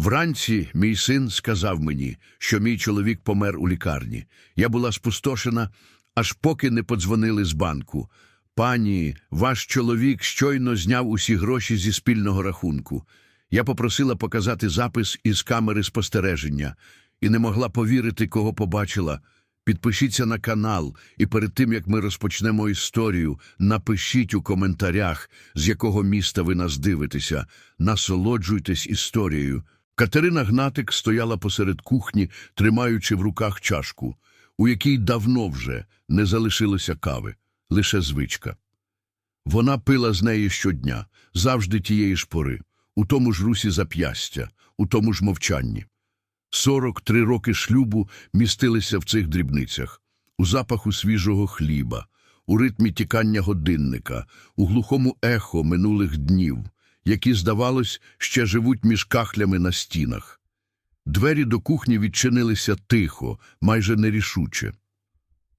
Вранці мій син сказав мені, що мій чоловік помер у лікарні. Я була спустошена, аж поки не подзвонили з банку. Пані, ваш чоловік щойно зняв усі гроші зі спільного рахунку. Я попросила показати запис із камери спостереження і не могла повірити, кого побачила. Підпишіться на канал, і перед тим як ми розпочнемо історію, напишіть у коментарях, з якого міста ви нас дивитеся. Насолоджуйтесь історією. Катерина Гнатик стояла посеред кухні, тримаючи в руках чашку, у якій давно вже не залишилося кави, лише звичка. Вона пила з неї щодня, завжди тієї ж пори, у тому ж русі зап'ястя, у тому ж мовчанні. Сорок три роки шлюбу містилися в цих дрібницях, у запаху свіжого хліба, у ритмі тікання годинника, у глухому ехо минулих днів, які, здавалось, ще живуть між кахлями на стінах. Двері до кухні відчинилися тихо, майже нерішуче.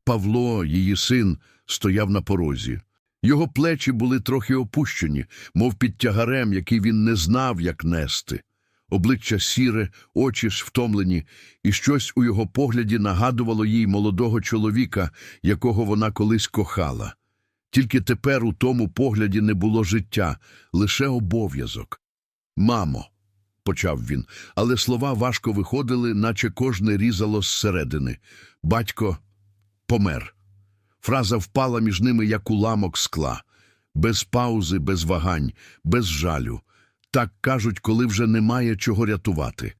Павло, її син, стояв на порозі. Його плечі були трохи опущені, мов під тягарем, який він не знав, як нести. Обличчя сіре, очі ж втомлені, і щось у його погляді нагадувало їй молодого чоловіка, якого вона колись кохала. Тільки тепер у тому погляді не було життя, лише обов'язок. Мамо, почав він, але слова важко виходили, наче кожне різало зсередини. Батько помер. Фраза впала між ними, як уламок скла, без паузи, без вагань, без жалю. Так кажуть, коли вже немає чого рятувати.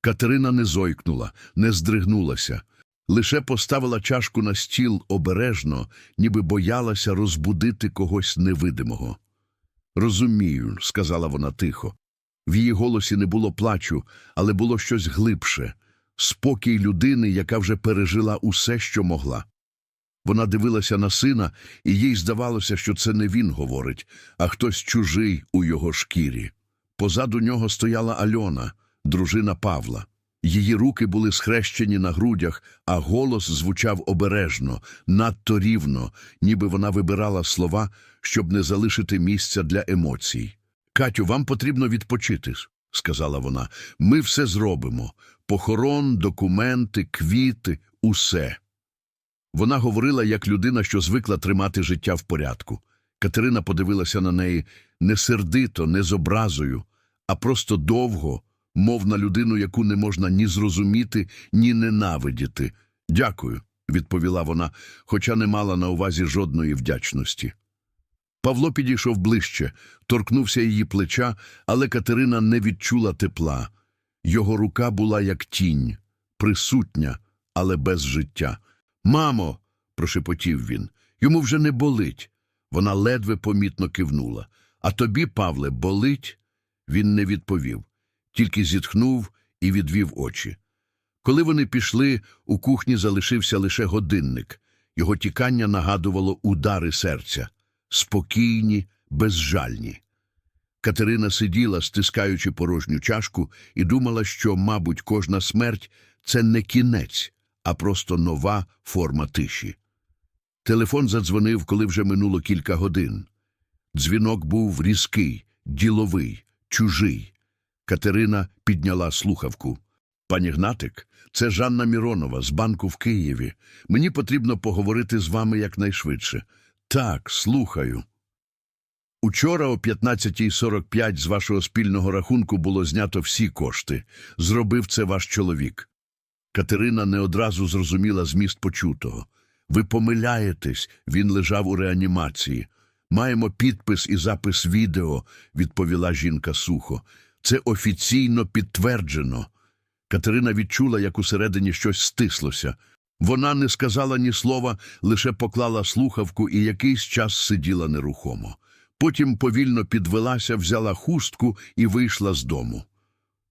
Катерина не зойкнула, не здригнулася, лише поставила чашку на стіл обережно, ніби боялася розбудити когось невидимого. Розумію, сказала вона тихо. В її голосі не було плачу, але було щось глибше спокій людини, яка вже пережила усе, що могла. Вона дивилася на сина, і їй здавалося, що це не він говорить, а хтось чужий у його шкірі. Позаду нього стояла Альона, дружина Павла. Її руки були схрещені на грудях, а голос звучав обережно, надто рівно, ніби вона вибирала слова, щоб не залишити місця для емоцій. Катю, вам потрібно відпочити, сказала вона. Ми все зробимо похорон, документи, квіти, усе. Вона говорила як людина, що звикла тримати життя в порядку. Катерина подивилася на неї не сердито, не з образою, а просто довго, мов на людину, яку не можна ні зрозуміти, ні ненавидіти. Дякую, відповіла вона, хоча не мала на увазі жодної вдячності. Павло підійшов ближче, торкнувся її плеча, але Катерина не відчула тепла. Його рука була як тінь, присутня, але без життя. Мамо, прошепотів він, йому вже не болить. Вона ледве помітно кивнула. А тобі, Павле, болить? Він не відповів, тільки зітхнув і відвів очі. Коли вони пішли, у кухні залишився лише годинник. Його тікання нагадувало удари серця, спокійні, безжальні. Катерина сиділа, стискаючи порожню чашку, і думала, що, мабуть, кожна смерть це не кінець, а просто нова форма тиші. Телефон задзвонив, коли вже минуло кілька годин. Дзвінок був різкий, діловий, чужий. Катерина підняла слухавку. Пані Гнатик, це Жанна Міронова з банку в Києві. Мені потрібно поговорити з вами якнайшвидше. Так, слухаю. Учора о 15.45 з вашого спільного рахунку було знято всі кошти. Зробив це ваш чоловік. Катерина не одразу зрозуміла зміст почутого. Ви помиляєтесь, він лежав у реанімації. Маємо підпис і запис відео, відповіла жінка сухо. Це офіційно підтверджено. Катерина відчула, як усередині щось стислося. Вона не сказала ні слова, лише поклала слухавку і якийсь час сиділа нерухомо. Потім повільно підвелася, взяла хустку і вийшла з дому.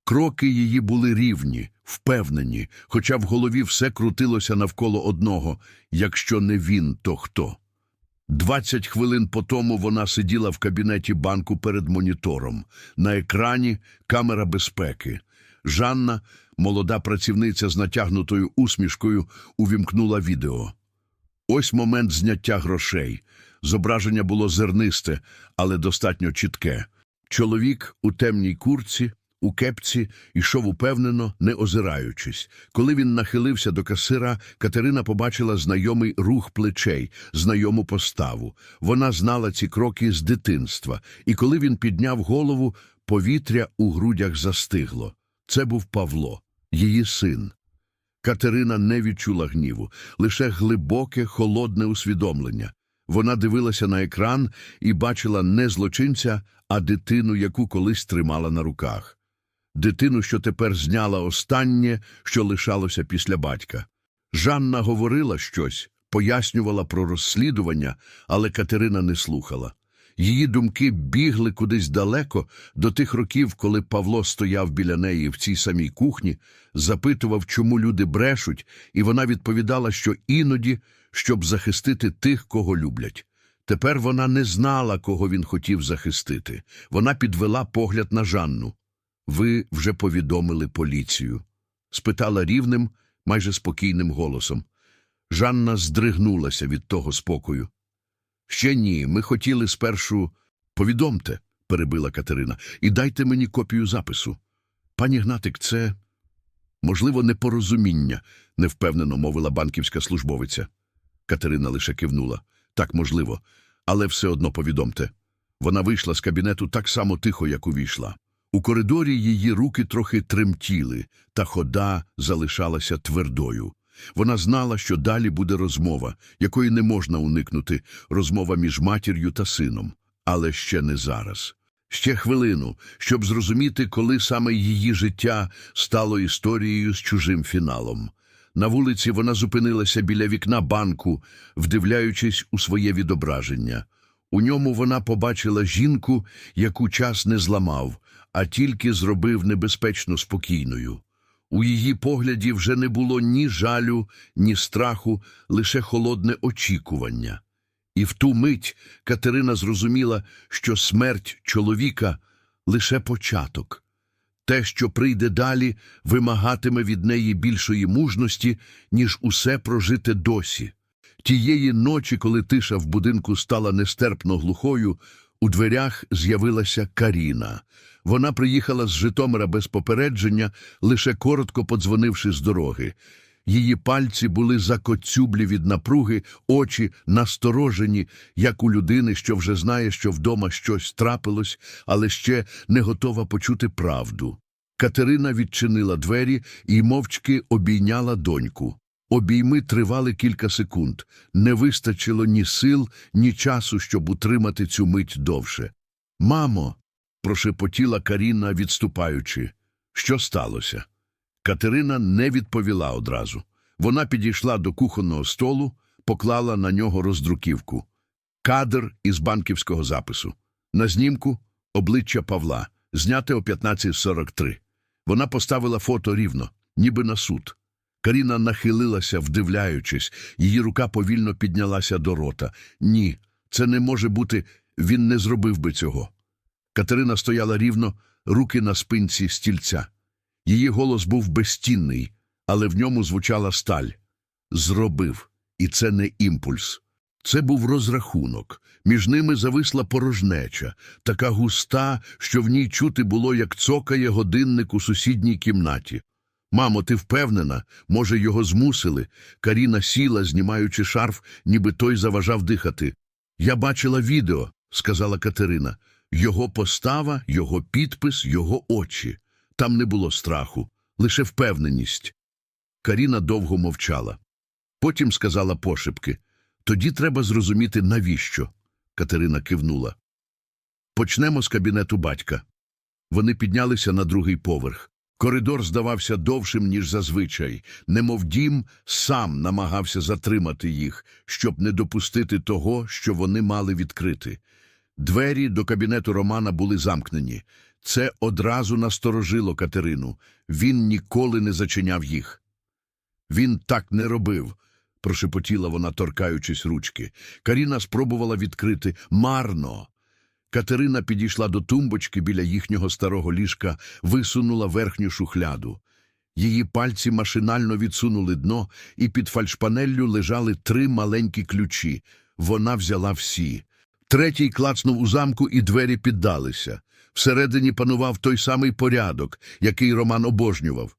Кроки її були рівні, впевнені, хоча в голові все крутилося навколо одного якщо не він, то хто. Двадцять хвилин по тому вона сиділа в кабінеті банку перед монітором. На екрані камера безпеки. Жанна, молода працівниця з натягнутою усмішкою, увімкнула відео. Ось момент зняття грошей. Зображення було зернисте, але достатньо чітке. Чоловік у темній курці, у кепці, йшов упевнено, не озираючись. Коли він нахилився до касира, Катерина побачила знайомий рух плечей, знайому поставу. Вона знала ці кроки з дитинства, і коли він підняв голову, повітря у грудях застигло. Це був Павло, її син. Катерина не відчула гніву, лише глибоке, холодне усвідомлення. Вона дивилася на екран і бачила не злочинця, а дитину, яку колись тримала на руках. Дитину, що тепер зняла останнє, що лишалося після батька. Жанна говорила щось, пояснювала про розслідування, але Катерина не слухала. Її думки бігли кудись далеко до тих років, коли Павло стояв біля неї в цій самій кухні, запитував, чому люди брешуть, і вона відповідала, що іноді, щоб захистити тих, кого люблять. Тепер вона не знала, кого він хотів захистити. Вона підвела погляд на Жанну. Ви вже повідомили поліцію? спитала рівним, майже спокійним голосом. Жанна здригнулася від того спокою. Ще ні, ми хотіли спершу. Повідомте, перебила Катерина, і дайте мені копію запису. Пані Гнатик, це, можливо, непорозуміння, невпевнено мовила банківська службовиця. Катерина лише кивнула. Так, можливо, але все одно повідомте. Вона вийшла з кабінету так само тихо, як увійшла. У коридорі її руки трохи тремтіли, та хода залишалася твердою. Вона знала, що далі буде розмова, якої не можна уникнути, розмова між матір'ю та сином. Але ще не зараз. Ще хвилину, щоб зрозуміти, коли саме її життя стало історією з чужим фіналом. На вулиці вона зупинилася біля вікна банку, вдивляючись у своє відображення. У ньому вона побачила жінку, яку час не зламав, а тільки зробив небезпечно спокійною. У її погляді вже не було ні жалю, ні страху, лише холодне очікування. І в ту мить Катерина зрозуміла, що смерть чоловіка лише початок. Те, що прийде далі, вимагатиме від неї більшої мужності, ніж усе прожите досі. Тієї ночі, коли тиша в будинку стала нестерпно глухою, у дверях з'явилася Каріна. Вона приїхала з Житомира без попередження, лише коротко подзвонивши з дороги. Її пальці були закоцюблі від напруги, очі насторожені, як у людини, що вже знає, що вдома щось трапилось, але ще не готова почути правду. Катерина відчинила двері і мовчки обійняла доньку. Обійми тривали кілька секунд. Не вистачило ні сил, ні часу, щоб утримати цю мить довше. Мамо, прошепотіла Каріна, відступаючи. Що сталося? Катерина не відповіла одразу. Вона підійшла до кухонного столу, поклала на нього роздруківку. Кадр із банківського запису. На знімку обличчя Павла, зняте о 15.43. Вона поставила фото рівно, ніби на суд. Каріна нахилилася, вдивляючись, її рука повільно піднялася до рота. Ні, це не може бути, він не зробив би цього. Катерина стояла рівно, руки на спинці стільця. Її голос був безцінний, але в ньому звучала сталь. Зробив, і це не імпульс. Це був розрахунок. Між ними зависла порожнеча, така густа, що в ній чути було, як цокає годинник у сусідній кімнаті. Мамо, ти впевнена? Може, його змусили? Каріна сіла, знімаючи шарф, ніби той заважав дихати. Я бачила відео, сказала Катерина. Його постава, його підпис, його очі. Там не було страху, лише впевненість. Каріна довго мовчала. Потім сказала пошепки тоді треба зрозуміти, навіщо. Катерина кивнула. Почнемо з кабінету батька. Вони піднялися на другий поверх. Коридор здавався довшим, ніж зазвичай, немов дім сам намагався затримати їх, щоб не допустити того, що вони мали відкрити. Двері до кабінету Романа були замкнені. Це одразу насторожило Катерину. Він ніколи не зачиняв їх. Він так не робив, прошепотіла вона, торкаючись ручки. Каріна спробувала відкрити марно. Катерина підійшла до тумбочки біля їхнього старого ліжка, висунула верхню шухляду. Її пальці машинально відсунули дно, і під фальшпанеллю лежали три маленькі ключі. Вона взяла всі. Третій клацнув у замку, і двері піддалися. Всередині панував той самий порядок, який Роман обожнював.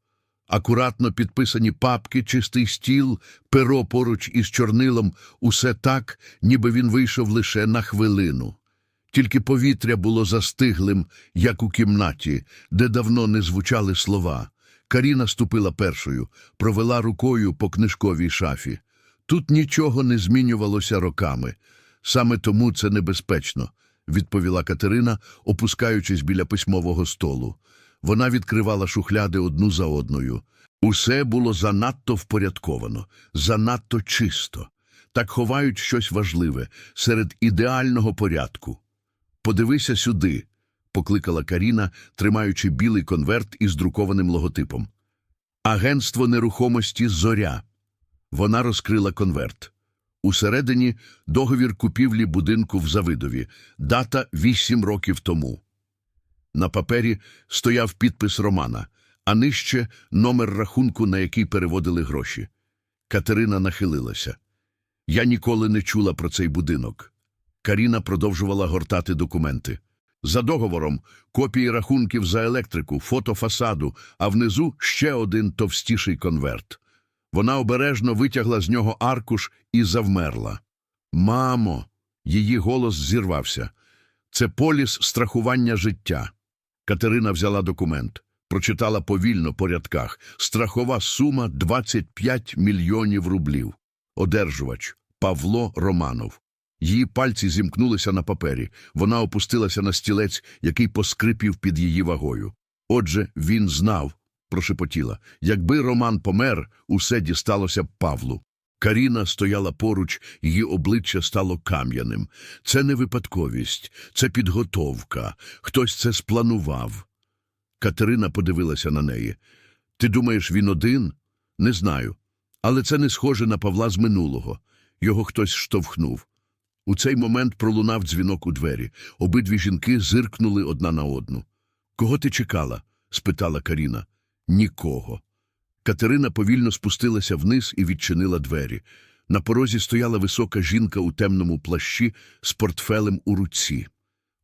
Акуратно підписані папки, чистий стіл, перо поруч із чорнилом – усе так, ніби він вийшов лише на хвилину. Тільки повітря було застиглим, як у кімнаті, де давно не звучали слова. Каріна ступила першою, провела рукою по книжковій шафі. Тут нічого не змінювалося роками. Саме тому це небезпечно, відповіла Катерина, опускаючись біля письмового столу. Вона відкривала шухляди одну за одною. Усе було занадто впорядковано, занадто чисто. Так ховають щось важливе серед ідеального порядку. Подивися сюди, покликала Каріна, тримаючи білий конверт із друкованим логотипом. Агентство нерухомості Зоря. Вона розкрила конверт. Усередині договір купівлі будинку в Завидові, дата вісім років тому. На папері стояв підпис Романа, а нижче номер рахунку, на який переводили гроші. Катерина нахилилася. Я ніколи не чула про цей будинок. Каріна продовжувала гортати документи. За договором копії рахунків за електрику, фото фасаду, а внизу ще один товстіший конверт. Вона обережно витягла з нього аркуш і завмерла. Мамо, її голос зірвався. Це поліс страхування життя. Катерина взяла документ, прочитала повільно по рядках. Страхова сума 25 мільйонів рублів. Одержувач Павло Романов. Її пальці зімкнулися на папері. Вона опустилася на стілець, який поскрипів під її вагою. Отже, він знав, прошепотіла. Якби Роман помер, усе дісталося б Павлу. Каріна стояла поруч, її обличчя стало кам'яним. Це не випадковість, це підготовка. Хтось це спланував. Катерина подивилася на неї. Ти думаєш, він один? Не знаю. Але це не схоже на Павла з минулого. Його хтось штовхнув. У цей момент пролунав дзвінок у двері. Обидві жінки зиркнули одна на одну. Кого ти чекала? спитала Каріна. Нікого. Катерина повільно спустилася вниз і відчинила двері. На порозі стояла висока жінка у темному плащі з портфелем у руці.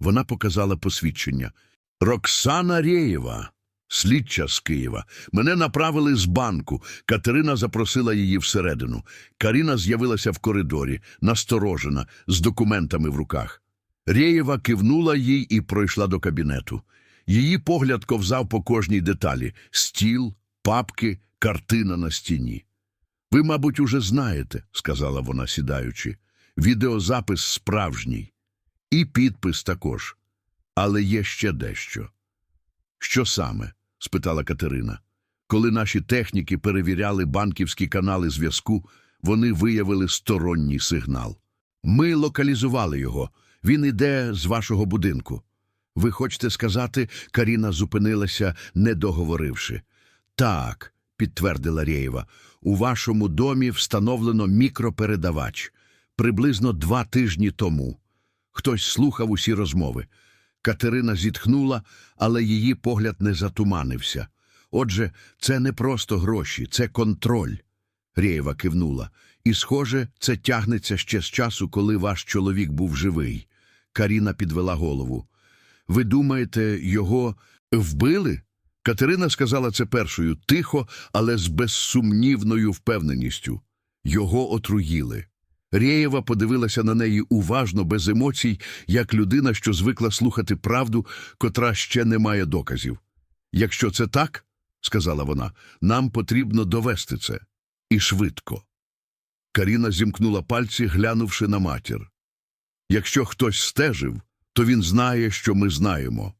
Вона показала посвідчення. Роксана Рєєва, слідча з Києва. Мене направили з банку. Катерина запросила її всередину. Каріна з'явилася в коридорі, насторожена, з документами в руках. Рєєва кивнула їй і пройшла до кабінету. Її погляд ковзав по кожній деталі – стіл, папки, картина на стіні. «Ви, мабуть, уже знаєте», – сказала вона, сідаючи. «Відеозапис справжній. І підпис також. Але є ще дещо». «Що саме?» – спитала Катерина. Коли наші техніки перевіряли банківські канали зв'язку, вони виявили сторонній сигнал. Ми локалізували його. Він іде з вашого будинку. Ви хочете сказати, Каріна зупинилася, не договоривши. Так, підтвердила Рєєва, у вашому домі встановлено мікропередавач. Приблизно два тижні тому. Хтось слухав усі розмови. Катерина зітхнула, але її погляд не затуманився. Отже, це не просто гроші, це контроль. Рєєва кивнула. І, схоже, це тягнеться ще з часу, коли ваш чоловік був живий. Каріна підвела голову. Ви думаєте, його вбили? Катерина сказала це першою, тихо, але з безсумнівною впевненістю. Його отруїли. Рєєва подивилася на неї уважно, без емоцій, як людина, що звикла слухати правду, котра ще не має доказів. Якщо це так, сказала вона, нам потрібно довести це. І швидко. Каріна зімкнула пальці, глянувши на матір. Якщо хтось стежив, то він знає, що ми знаємо.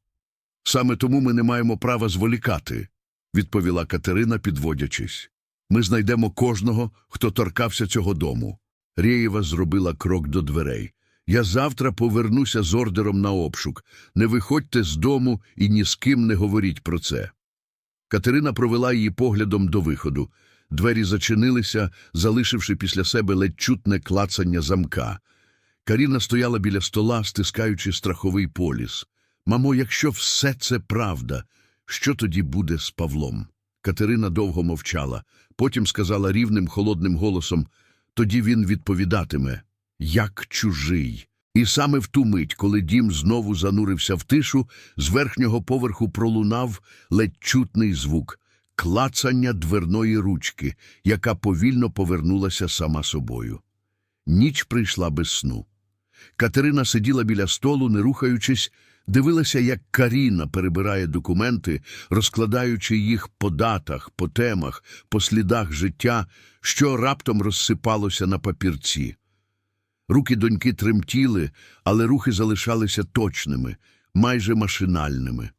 Саме тому ми не маємо права зволікати, відповіла Катерина, підводячись. Ми знайдемо кожного, хто торкався цього дому. Рєєва зробила крок до дверей. Я завтра повернуся з ордером на обшук. Не виходьте з дому і ні з ким не говоріть про це. Катерина провела її поглядом до виходу. Двері зачинилися, залишивши після себе ледь чутне клацання замка. Каріна стояла біля стола, стискаючи страховий поліс. Мамо, якщо все це правда, що тоді буде з Павлом? Катерина довго мовчала, потім сказала рівним холодним голосом, тоді він відповідатиме, як чужий. І саме в ту мить, коли дім знову занурився в тишу, з верхнього поверху пролунав ледь чутний звук клацання дверної ручки, яка повільно повернулася сама собою. Ніч прийшла без сну. Катерина сиділа біля столу, не рухаючись, дивилася, як Каріна перебирає документи, розкладаючи їх по датах, по темах, по слідах життя, що раптом розсипалося на папірці. Руки доньки тремтіли, але рухи залишалися точними, майже машинальними.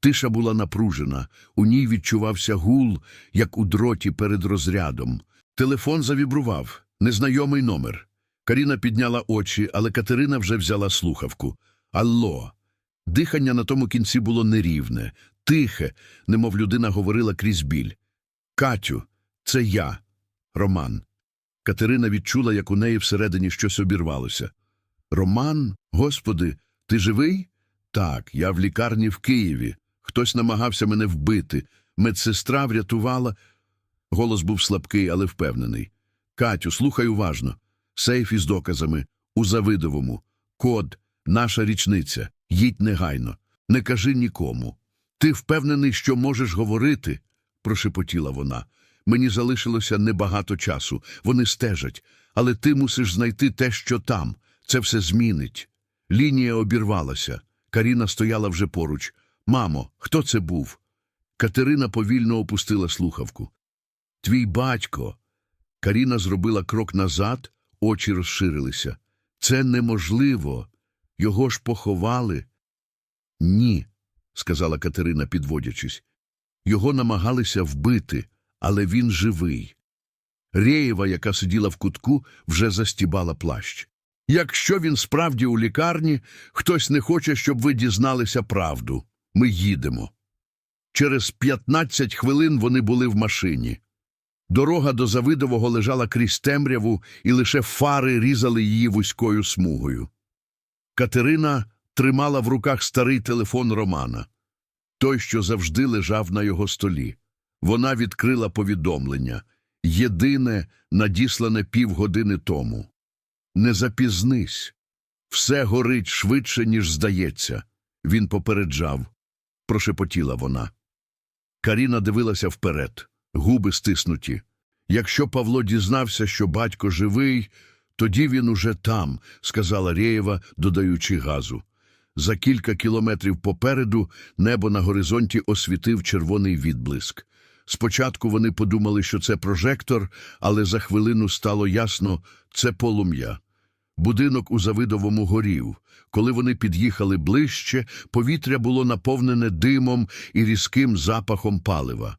Тиша була напружена, у ній відчувався гул, як у дроті перед розрядом. Телефон завібрував. Незнайомий номер. Каріна підняла очі, але Катерина вже взяла слухавку. Алло. Дихання на тому кінці було нерівне, тихе, немов людина говорила крізь біль. Катю, це я, Роман. Катерина відчула, як у неї всередині щось обірвалося. Роман, господи, ти живий? Так, я в лікарні в Києві. Хтось намагався мене вбити. Медсестра врятувала. Голос був слабкий, але впевнений. Катю, слухай уважно. Сейф із доказами. У Завидовому. Код. Наша річниця. Їдь негайно. Не кажи нікому. Ти впевнений, що можеш говорити? прошепотіла вона. Мені залишилося небагато часу. Вони стежать. Але ти мусиш знайти те, що там. Це все змінить. Лінія обірвалася. Каріна стояла вже поруч. Мамо, хто це був? Катерина повільно опустила слухавку. Твій батько. Каріна зробила крок назад, очі розширилися. Це неможливо. Його ж поховали. Ні, сказала Катерина, підводячись. Його намагалися вбити, але він живий. Реєва, яка сиділа в кутку, вже застібала плащ. Якщо він справді у лікарні, хтось не хоче, щоб ви дізналися правду. Ми їдемо. Через 15 хвилин вони були в машині. Дорога до Завидового лежала крізь темряву, і лише фари різали її вузькою смугою. Катерина тримала в руках старий телефон Романа, той, що завжди лежав на його столі. Вона відкрила повідомлення єдине, надіслане півгодини тому. Не запізнись. Все горить швидше, ніж здається. Він попереджав. Прошепотіла вона. Каріна дивилася вперед, губи стиснуті. Якщо Павло дізнався, що батько живий, тоді він уже там, сказала Реєва, додаючи газу. За кілька кілометрів попереду небо на горизонті освітив червоний відблиск. Спочатку вони подумали, що це прожектор, але за хвилину стало ясно – це полум'я. Будинок у Завидовому горів. Коли вони під'їхали ближче, повітря було наповнене димом і різким запахом палива.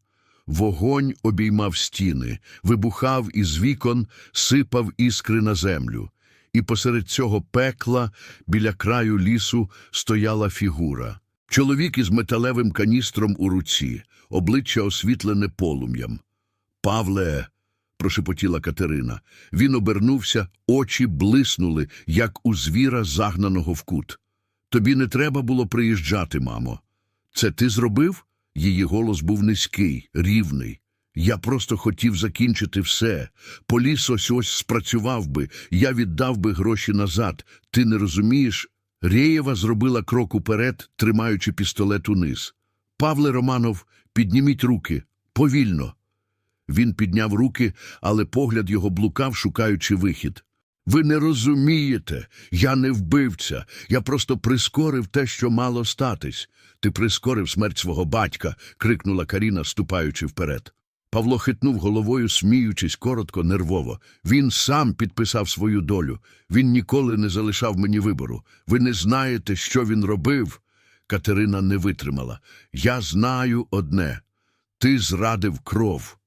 Вогонь обіймав стіни, вибухав із вікон, сипав іскри на землю. І посеред цього пекла, біля краю лісу, стояла фігура. Чоловік із металевим каністром у руці, обличчя освітлене полум'ям. Павле, прошепотіла Катерина. Він обернувся, очі блиснули, як у звіра, загнаного в кут. Тобі не треба було приїжджати, мамо. Це ти зробив? Її голос був низький, рівний. Я просто хотів закінчити все. Поліс ось ось спрацював би, я віддав би гроші назад. Ти не розумієш? Реєва зробила крок уперед, тримаючи пістолет униз. Павле Романов, підніміть руки. Повільно. Він підняв руки, але погляд його блукав, шукаючи вихід. Ви не розумієте, я не вбивця, я просто прискорив те, що мало статись. Ти прискорив смерть свого батька, крикнула Каріна, ступаючи вперед. Павло хитнув головою, сміючись коротко, нервово. Він сам підписав свою долю. Він ніколи не залишав мені вибору. Ви не знаєте, що він робив. Катерина не витримала. Я знаю одне. Ти зрадив кров.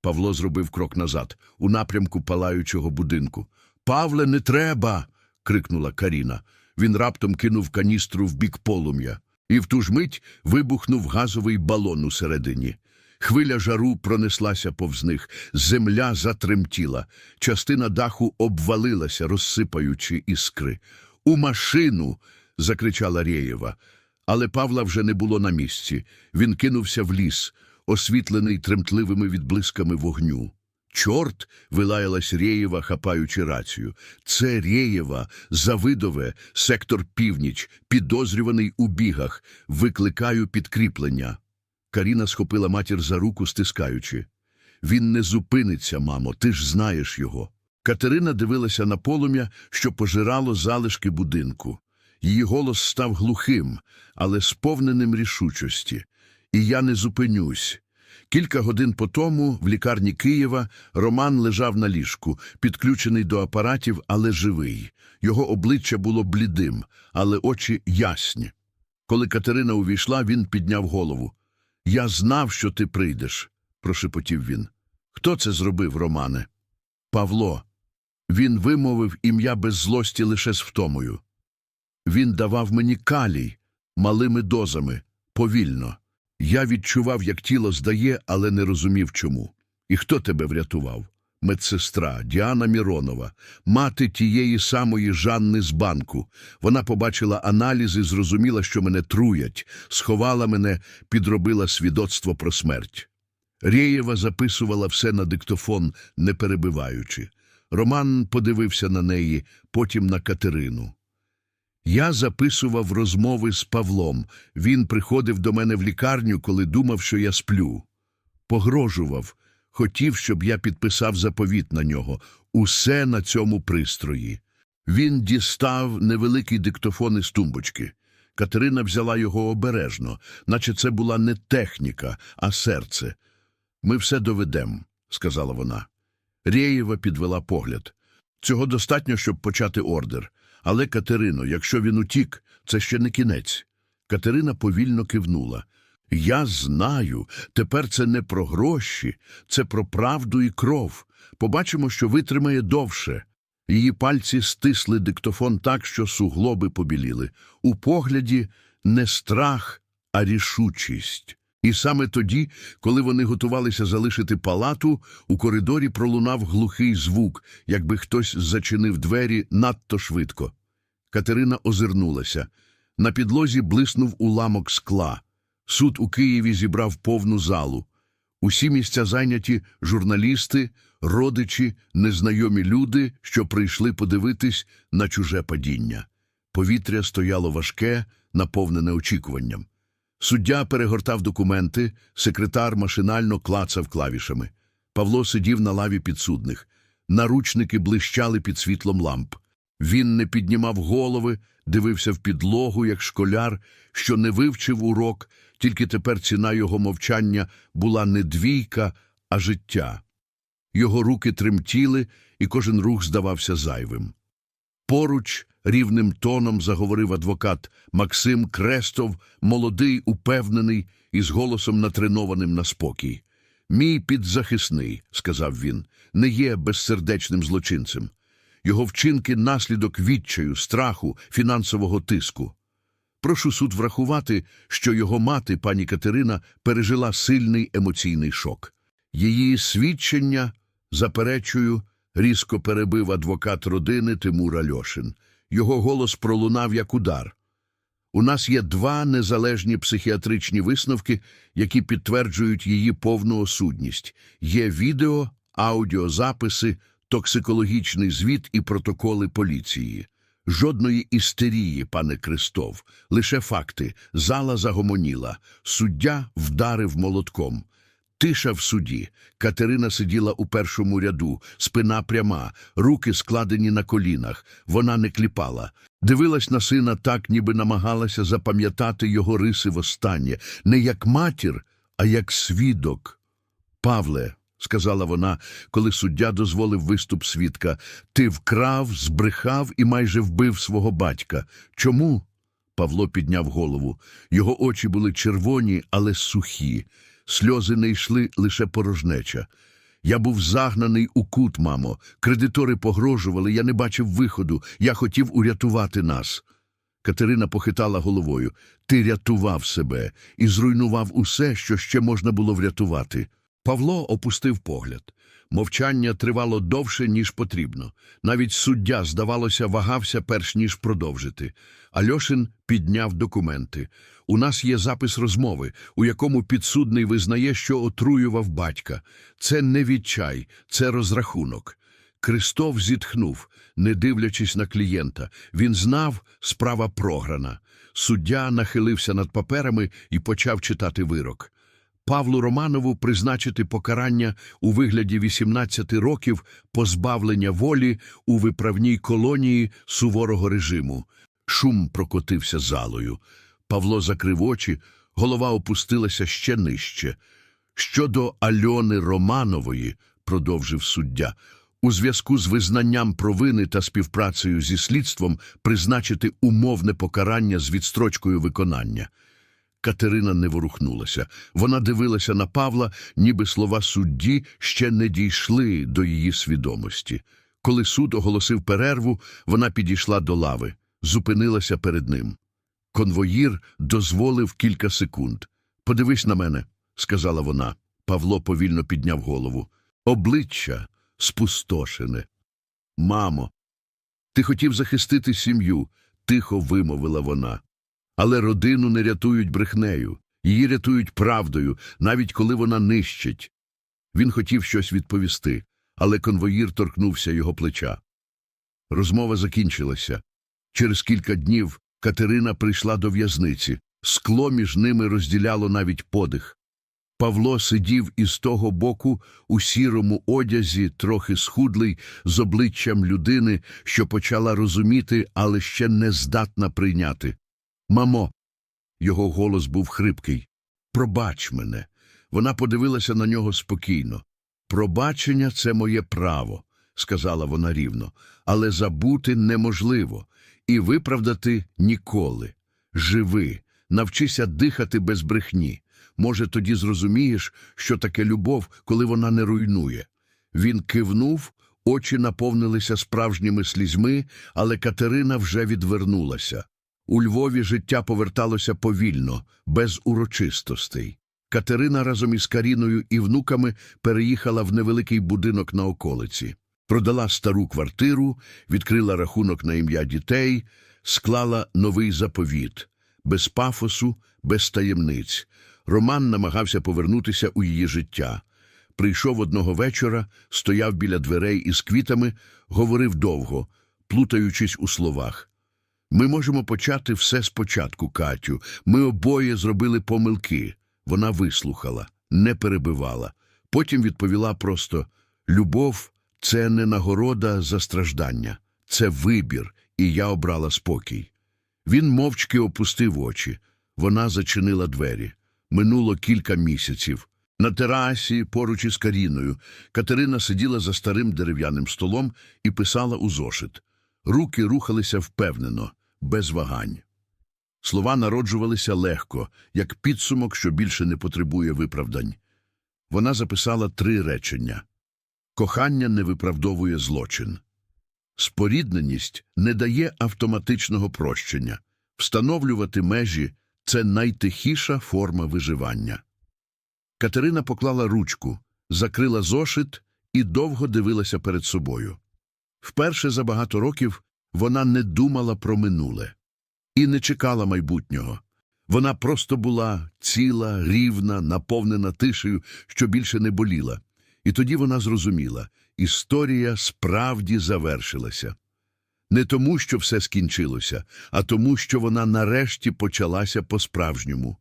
Павло зробив крок назад, у напрямку палаючого будинку. Павле, не треба. крикнула Каріна. Він раптом кинув каністру в бік полум'я, і в ту ж мить вибухнув газовий балон усередині. Хвиля жару пронеслася повз них, земля затремтіла, частина даху обвалилася, розсипаючи іскри. У машину. закричала Реєва. Але Павла вже не було на місці. Він кинувся в ліс, освітлений тремтливими відблисками вогню. Чорт, вилаялась Рєєва, хапаючи рацію. Це Рєєва, Завидове, сектор північ, підозрюваний у бігах. Викликаю підкріплення. Каріна схопила матір за руку, стискаючи. Він не зупиниться, мамо, ти ж знаєш його. Катерина дивилася на полум'я, що пожирало залишки будинку. Її голос став глухим, але сповненим рішучості. І я не зупинюсь. Кілька годин по тому в лікарні Києва Роман лежав на ліжку, підключений до апаратів, але живий. Його обличчя було блідим, але очі ясні. Коли Катерина увійшла, він підняв голову. Я знав, що ти прийдеш, прошепотів він. Хто це зробив, Романе? Павло. Він вимовив ім'я без злості лише з втомою. Він давав мені калій малими дозами, повільно. Я відчував, як тіло здає, але не розумів чому. І хто тебе врятував? Медсестра Діана Міронова, мати тієї самої Жанни з банку. Вона побачила аналізи, зрозуміла, що мене труять, сховала мене, підробила свідоцтво про смерть. Рєєва записувала все на диктофон, не перебиваючи. Роман подивився на неї, потім на Катерину. Я записував розмови з Павлом. Він приходив до мене в лікарню, коли думав, що я сплю. Погрожував, хотів, щоб я підписав заповіт на нього. Усе на цьому пристрої. Він дістав невеликий диктофон із тумбочки. Катерина взяла його обережно, наче це була не техніка, а серце. Ми все доведем, сказала вона. Рєєва підвела погляд. Цього достатньо, щоб почати ордер. Але, Катерино, якщо він утік, це ще не кінець. Катерина повільно кивнула. Я знаю, тепер це не про гроші, це про правду і кров. Побачимо, що витримає довше. Її пальці стисли диктофон так, що суглоби побіліли. У погляді не страх, а рішучість. І саме тоді, коли вони готувалися залишити палату, у коридорі пролунав глухий звук, якби хтось зачинив двері надто швидко. Катерина озирнулася. На підлозі блиснув уламок скла. Суд у Києві зібрав повну залу. Усі місця зайняті журналісти, родичі, незнайомі люди, що прийшли подивитись на чуже падіння. Повітря стояло важке, наповнене очікуванням. Суддя перегортав документи, секретар машинально клацав клавішами. Павло сидів на лаві підсудних. Наручники блищали під світлом ламп. Він не піднімав голови, дивився в підлогу, як школяр, що не вивчив урок, тільки тепер ціна його мовчання була не двійка, а життя. Його руки тремтіли, і кожен рух здавався зайвим. Поруч рівним тоном заговорив адвокат Максим Крестов, молодий, упевнений і з голосом натренованим на спокій. Мій підзахисний, сказав він, не є безсердечним злочинцем. Його вчинки наслідок відчаю, страху, фінансового тиску. Прошу суд врахувати, що його мати, пані Катерина, пережила сильний емоційний шок. Її свідчення, заперечую, різко перебив адвокат родини Тимур Альошин. Його голос пролунав як удар. У нас є два незалежні психіатричні висновки, які підтверджують її повну осудність. Є відео, аудіозаписи, токсикологічний звіт і протоколи поліції. Жодної істерії, пане Крестов, лише факти. Зала загомоніла. Суддя вдарив молотком. Тиша в суді. Катерина сиділа у першому ряду, спина пряма, руки складені на колінах. Вона не кліпала. Дивилась на сина так, ніби намагалася запам'ятати його риси востаннє, не як матір, а як свідок. Павле, сказала вона, коли суддя дозволив виступ свідка, ти вкрав, збрехав і майже вбив свого батька. Чому? Павло підняв голову. Його очі були червоні, але сухі. Сльози не йшли лише порожнеча. Я був загнаний у кут, мамо. Кредитори погрожували, я не бачив виходу. Я хотів урятувати нас. Катерина похитала головою. Ти рятував себе і зруйнував усе, що ще можна було врятувати. Павло опустив погляд. Мовчання тривало довше, ніж потрібно. Навіть суддя, здавалося, вагався перш ніж продовжити. Альошин підняв документи. У нас є запис розмови, у якому підсудний визнає, що отруював батька. Це не відчай, це розрахунок. Кристоф зітхнув, не дивлячись на клієнта. Він знав, справа програна. Суддя нахилився над паперами і почав читати вирок. Павлу Романову призначити покарання у вигляді 18 років позбавлення волі у виправній колонії суворого режиму. Шум прокотився залою. Павло закрив очі, голова опустилася ще нижче. Щодо Альони Романової, продовжив суддя, у зв'язку з визнанням провини та співпрацею зі слідством призначити умовне покарання з відстрочкою виконання. Катерина не ворухнулася. Вона дивилася на Павла, ніби слова судді ще не дійшли до її свідомості. Коли суд оголосив перерву, вона підійшла до лави, зупинилася перед ним. Конвоїр дозволив кілька секунд. Подивись на мене, сказала вона. Павло повільно підняв голову. Обличчя спустошене. Мамо, ти хотів захистити сім'ю, тихо вимовила вона. Але родину не рятують брехнею, її рятують правдою, навіть коли вона нищить. Він хотів щось відповісти, але конвоїр торкнувся його плеча. Розмова закінчилася. Через кілька днів Катерина прийшла до в'язниці. Скло між ними розділяло навіть подих. Павло сидів із того боку у сірому одязі, трохи схудлий, з обличчям людини, що почала розуміти, але ще не здатна прийняти. Мамо, його голос був хрипкий. Пробач мене. Вона подивилася на нього спокійно. Пробачення це моє право, сказала вона рівно, але забути неможливо і виправдати ніколи. Живи, навчися дихати без брехні. Може, тоді зрозумієш, що таке любов, коли вона не руйнує. Він кивнув, очі наповнилися справжніми слізьми, але Катерина вже відвернулася. У Львові життя поверталося повільно, без урочистостей. Катерина разом із Каріною і внуками переїхала в невеликий будинок на околиці. Продала стару квартиру, відкрила рахунок на ім'я дітей, склала новий заповіт. Без пафосу, без таємниць. Роман намагався повернутися у її життя. Прийшов одного вечора, стояв біля дверей із квітами, говорив довго, плутаючись у словах. Ми можемо почати все спочатку, Катю. Ми обоє зробили помилки. Вона вислухала, не перебивала. Потім відповіла просто любов це не нагорода за страждання, це вибір, і я обрала спокій. Він мовчки опустив очі. Вона зачинила двері. Минуло кілька місяців. На терасі, поруч із Каріною, Катерина сиділа за старим дерев'яним столом і писала у зошит. Руки рухалися впевнено, без вагань. Слова народжувалися легко, як підсумок, що більше не потребує виправдань. Вона записала три речення. Кохання не виправдовує злочин. Спорідненість не дає автоматичного прощення. Встановлювати межі – це найтихіша форма виживання. Катерина поклала ручку, закрила зошит і довго дивилася перед собою. Вперше за багато років вона не думала про минуле і не чекала майбутнього. Вона просто була ціла, рівна, наповнена тишею, що більше не боліла. І тоді вона зрозуміла – історія справді завершилася. Не тому, що все скінчилося, а тому, що вона нарешті почалася по-справжньому.